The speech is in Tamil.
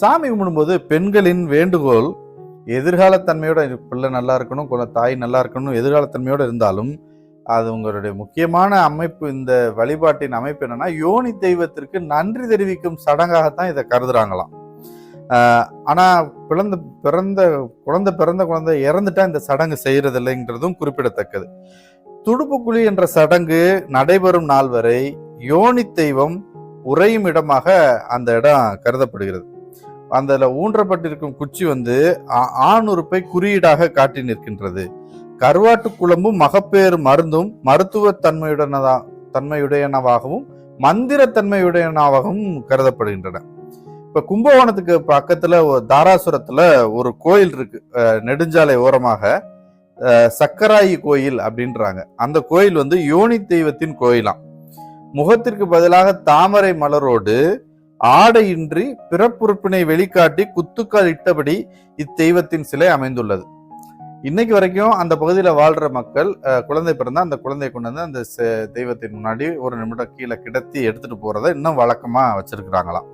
சாமி கும்பிடும்போது பெண்களின் வேண்டுகோள் எதிர்காலத்தன்மையோட பிள்ளை நல்லா இருக்கணும் குல தாய் நல்லா இருக்கணும் எதிர்காலத்தன்மையோட இருந்தாலும் அது உங்களுடைய முக்கியமான அமைப்பு இந்த வழிபாட்டின் அமைப்பு என்னன்னா யோனி தெய்வத்திற்கு நன்றி தெரிவிக்கும் சடங்காகத்தான் இதை கருதுறாங்களாம். ஆனால் பிறந்த பிறந்த குழந்தை பிறந்த குழந்தை இறந்துட்டா இந்த சடங்கு செய்கிறது இல்லைங்கிறதும் குறிப்பிடத்தக்கது துடுப்புக்குழி என்ற சடங்கு நடைபெறும் நாள் வரை யோனி தெய்வம் உறையும் இடமாக அந்த இடம் கருதப்படுகிறது. அதில் ஊன்றப்பட்டிருக்கும் குச்சி வந்து ஆ- ஆண் உறுப்பை குறியீடாக காட்டி நிற்கின்றது. கருவாட்டு குழம்பும் மகப்பேறு மருந்தும் மருத்துவ தன்மையுடனதா தன்மையுடையனவாகவும் மந்திரத்தன்மையுடையனவாகவும் கருதப்படுகின்றன. இப்ப கும்பகோணத்துக்கு பக்கத்துல ஒரு தாராசுரத்துல ஒரு கோயில் இருக்கு. நெடுஞ்சாலை ஓரமாக சக்கராயி கோயில் அப்படின்றாங்க. அந்த கோயில் வந்து யோனி தெய்வத்தின் கோயிலாம். முகத்திற்கு பதிலாக தாமரை மலரோடு ஆடையின்றி பிறப்புறுப்பினை வெளிக்காட்டி குத்துக்கால் இட்டபடி இத்தெய்வத்தின் சிலை அமைந்துள்ளது. இன்னைக்கு வரைக்கும் அந்த பகுதியில் வாழ்ற மக்கள் குழந்தை பிறந்தா அந்த குழந்தையை கொண்டு வந்து அந்த தெய்வத்தின் முன்னாடி ஒரு நிமிடம் கீழே கிடத்தி எடுத்துட்டு போறதை இன்னும் வழக்கமா வச்சிருக்கிறாங்களாம்.